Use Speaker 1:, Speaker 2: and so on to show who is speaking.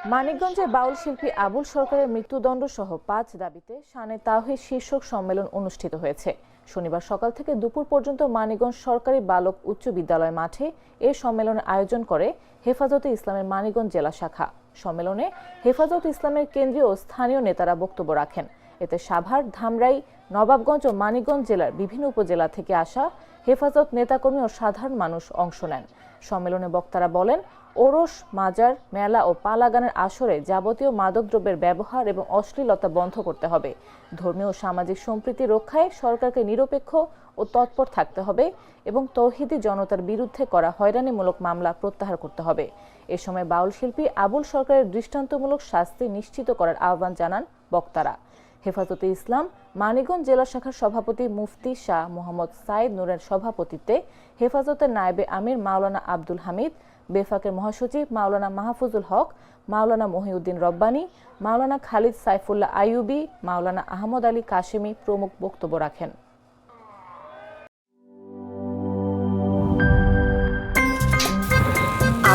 Speaker 1: মানিকগঞ্জে বাউল শিল্পী আবুল সরকারের মৃত্যুদণ্ড সহ পাঁচ দাবিতে শানে তাহিদ শীর্ষক সম্মেলন অনুষ্ঠিত হয়েছে। শনিবার সকাল থেকে দুপুর পর্যন্ত মানিকগঞ্জ সরকারি বালক উচ্চ বিদ্যালয় মাঠে এ সম্মেলনের আয়োজন করে হেফাজতে ইসলামের মানিকগঞ্জ জেলা শাখা। সম্মেলনে হেফাজত ইসলামের কেন্দ্রীয় ও স্থানীয় নেতারা বক্তব্য রাখেন। এতে সাভার, ধামরাই, নবাবগঞ্জ ও মানিকগঞ্জ জেলার বিভিন্ন উপজেলা থেকে আসা হেফাজত নেতাকর্মী ও সাধারণ মানুষ অংশ নেন। সম্মেলনে বক্তারা বলেন, ওরস, মাজার, মেলা ও পালাগানের আসরে যাবতীয় মাদকদ্রব্যের ব্যবহার এবং অশ্লীলতা বন্ধ করতে হবে। ধর্মীয় ও সামাজিক সম্প্রীতি রক্ষায় সরকারকে নিরপেক্ষ ও তৎপর থাকতে হবে এবং তৌহিদি জনতার বিরুদ্ধে করা হয়রানিমূলক মামলা প্রত্যাহার করতে হবে। এ সময় বাউল শিল্পী আবুল সরকারের দৃষ্টান্তমূলক শাস্তি নিশ্চিত করার আহ্বান জানান বক্তারা। হেফাজতে ইসলাম, মানিকগঞ্জ জেলা শাখার সভাপতি মুফতি শাহ মোহাম্মদ সাইদ নুরের সভাপতিত্বে হেফাজতের নায়েবে আমির মাওলানা আব্দুল হামিদ, বেফাকের মহাসচিব মাওলানা মাহফুজুল হক, মাওলানা মহিউদ্দিন রব্বানী, মাওলানা খালিদ সাইফুল্লাহ আইউবি মাওলানা আহমদ আলী কাশেমি প্রমুখ বক্তব্য রাখেন।